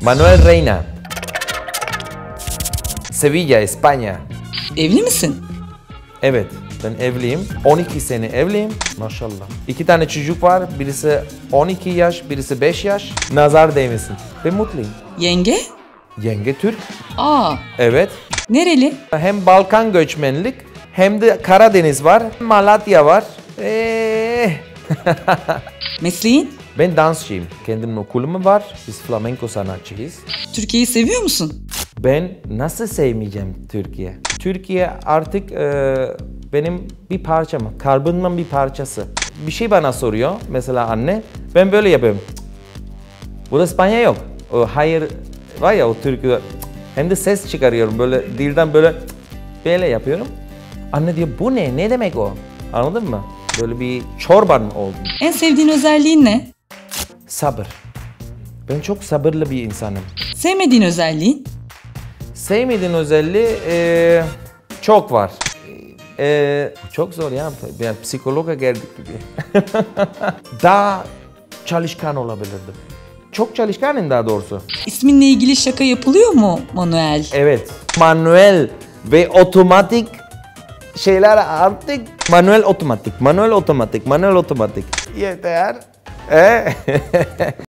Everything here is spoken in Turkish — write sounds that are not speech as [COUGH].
Manuel Reina. Sevilla, İspanya. Evli misin? Evet, ben evliyim. 12 sene evliyim. Maşallah. İki tane çocuk var. Birisi 12 yaş, birisi 5 yaş. Nazar değmesin. Ve mutluyum. Yenge? Yenge Türk. Aa, Evet. nereli? Hem Balkan göçmenlik hem de Karadeniz var. Malatya var. Eee. [LAUGHS] Mesleğin? Ben dansçıyım. Kendimin okulum var. Biz flamenco sanatçıyız. Türkiye'yi seviyor musun? Ben nasıl sevmeyeceğim Türkiye? Türkiye artık e, benim bir parçam, kalbimden bir parçası. Bir şey bana soruyor, mesela anne, ben böyle yapıyorum. Burada İspanya yok. O hayır var ya o Türkiye, hem de ses çıkarıyorum böyle dilden böyle böyle yapıyorum. Anne diyor bu ne, ne demek o? Anladın mı? Böyle bir çorban oldu. En sevdiğin özelliğin ne? Sabır. Ben çok sabırlı bir insanım. Sevmediğin özelliğin? Sevmediğin özelliği eee, çok var. Eee, çok zor ya. Yani psikologa geldik gibi. [LAUGHS] daha çalışkan olabilirdim. Çok çalışkanım daha doğrusu. İsminle ilgili şaka yapılıyor mu Manuel? Evet. Manuel ve otomatik şeyler artık manuel otomatik, manuel otomatik, manuel otomatik. Yeter. E?